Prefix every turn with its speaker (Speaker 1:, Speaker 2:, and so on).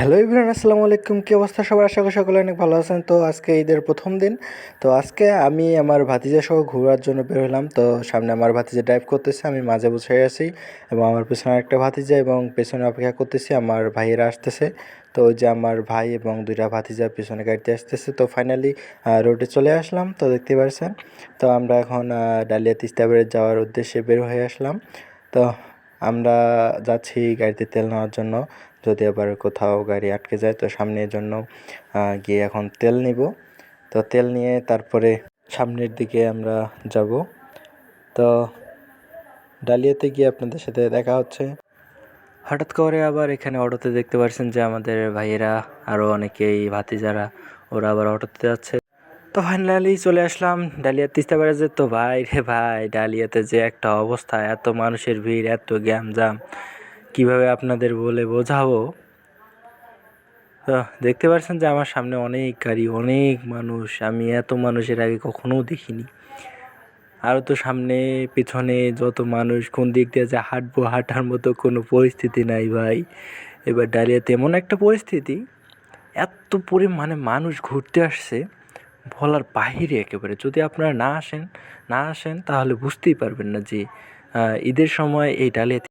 Speaker 1: Hello Ibran আসসালামু আলাইকুম। কী অবস্থা? সবার আশা করি সকলে অনেক ভালো আছেন। তো আজকে ঈদের প্রথম দিন। তো আজকে আমি আমার ভাতিজা সহ ঘোরার জন্য বের হলাম। তো সামনে আমার ভাতিজা ড্রাইভ করতেছে, আমি মাঝে বসে আছি এবং আমার পেছনে একটা ভাতিজা এবং পেছনে অপেক্ষা করতেছি, আমার ভাইয়েরা আসতেছে। তো যে আমার ভাই এবং দুইটা ভাতিজা পেছনে গাড়িতে আসতেছে। তো ফাইনালি রোডে চলে আসলাম। তো দেখতে পারছেন? তো আমরা এখন ডালিয়া তিস্তাবাড়ি যাওয়ার উদ্দেশ্যে বের হয়ে আসলাম। তো আমরা যাচ্ছি গাড়িতে তেল নেওয়ার জন্য। যদি আবার কোথাও গাড়ি আটকে যায়, তো সামনের জন্য গিয়ে এখন তেল নিব। তো তেল নিয়ে তারপরে সামনের দিকে আমরা যাব। তো ডালিয়াতে গিয়ে আপনাদের সাথে দেখা হচ্ছে। হঠাৎ করে আবার এখানে অটোতে দেখতে পাচ্ছেন যে আমাদের ভাইয়েরা আরও অনেকেই ভাতিজারা, ওরা আবার অটোতে যাচ্ছে। তো ফাইনালি চলে আসলাম ডালিয়া তিস্তা ব্যারাজে তো ভাই রে ভাই, ডালিয়াতে যে একটা অবস্থা, এত মানুষের ভিড়, এত গ্যাম জাম কীভাবে আপনাদের বলে বোঝাবো? দেখতে পাচ্ছেন যে আমার সামনে অনেক গাড়ি, অনেক মানুষ। আমি এত মানুষের আগে কখনো দেখিনি। আরও তো সামনে, পিছনে যত মানুষ, কোন দিক দিয়ে যে হাঁটবো, হাঁটার মতো কোনো পরিস্থিতি নাই ভাই। এবার ডালিয়াতে এমন একটা পরিস্থিতি, এত পরিমাণে মানুষ ঘুরতে আসছে। বলার বাহিরে একেবারে। যদি আপনারা না আসেন না আসেন, তাহলে বুঝতেই পারবেন না যে ঈদের সময় এই ডালিয়াতে